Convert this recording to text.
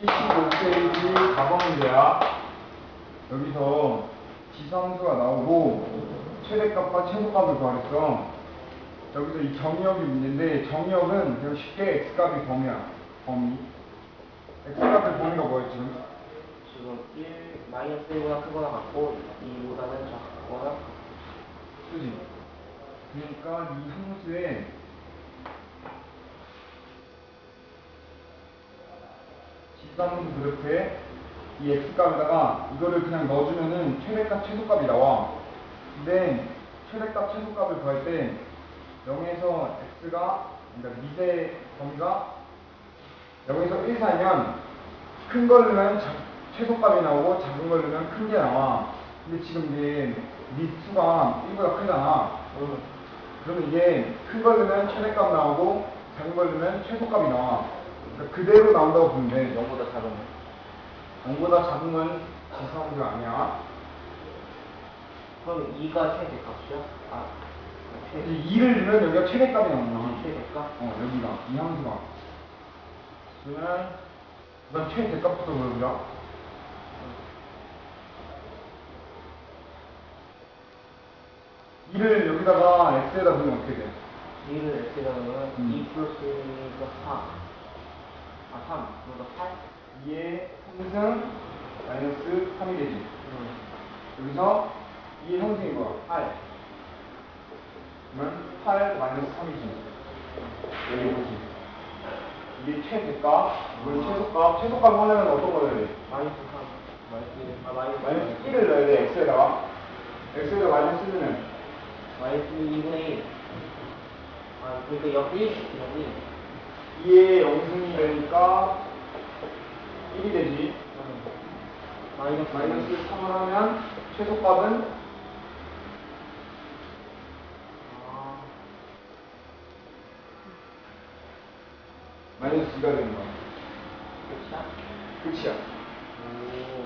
75페이지 4번 문제야. 여기서 지성수가 나오고 최대값과 최소값을 구하랬어. 여기서 이 정의역이 문제인데 정의역은 그냥 쉽게 x값이 범위야. 범위. x값의 범위가 뭐야 지금? 지금 1 마이너스 1보다 크거나 같고 2보다는 작거나 그지? 그러니까 이 함수의 지수함수 그래프에 이 x값에다가 이거를 그냥 넣어주면은 최대값 최소값이 나와. 근데 최대값 최소값을 구할 때 0에서 x가 그러니까 미세 범위가 0에서 1 사이면 큰걸 넣으면 자- 최소값이 나오고 작은 걸 넣으면 큰 게 나와. 근데 지금 이게 밑수가 1보다 크잖아. 그러면 이게 큰걸 넣으면 최대값 나오고 작은 걸 넣으면 최소값이 나와. 그러니까 그대로 나온다고 보면 돼. 0보다 작은 0보다 작은 건 지수함수가 아니야. 그럼 2가 최대값이야? 아 최, 이제 2를 넣으면 여기가 최대값이 나온다. 최대값? 어, 여기가, 이 함수가. 그러면, 우선 최대값부터 보여보자. 이를 여기다가 x에다 넣으면 어떻게 돼? 2를 x에다 넣으면 음. 2 플러스 1가 3 아 3, 그러니까 8 2의 3승 마이너스 3이 되지. 음. 여기서 2의 형승인 거야. 8. 그러면 8 마이너스 3이지. 여기 보지. 이게 최대값, 이건 최소값. 최소값 하려면 어떤 거 넣어야 돼? 마이너스 3 마이너스 1 아 마이너스 마이너스 1을 넣어야 돼, x에다가. x에다 마이너스 1을 넣으면. 마이너스 2분의 1 아, 그러니까 여기 여기 2의 영승이 되니까 1이 되지. 마이너스 마이너스 3을 하면 최소값은 아, 마이너스 2가 되는 거야. 끝이야? 끝이야. 오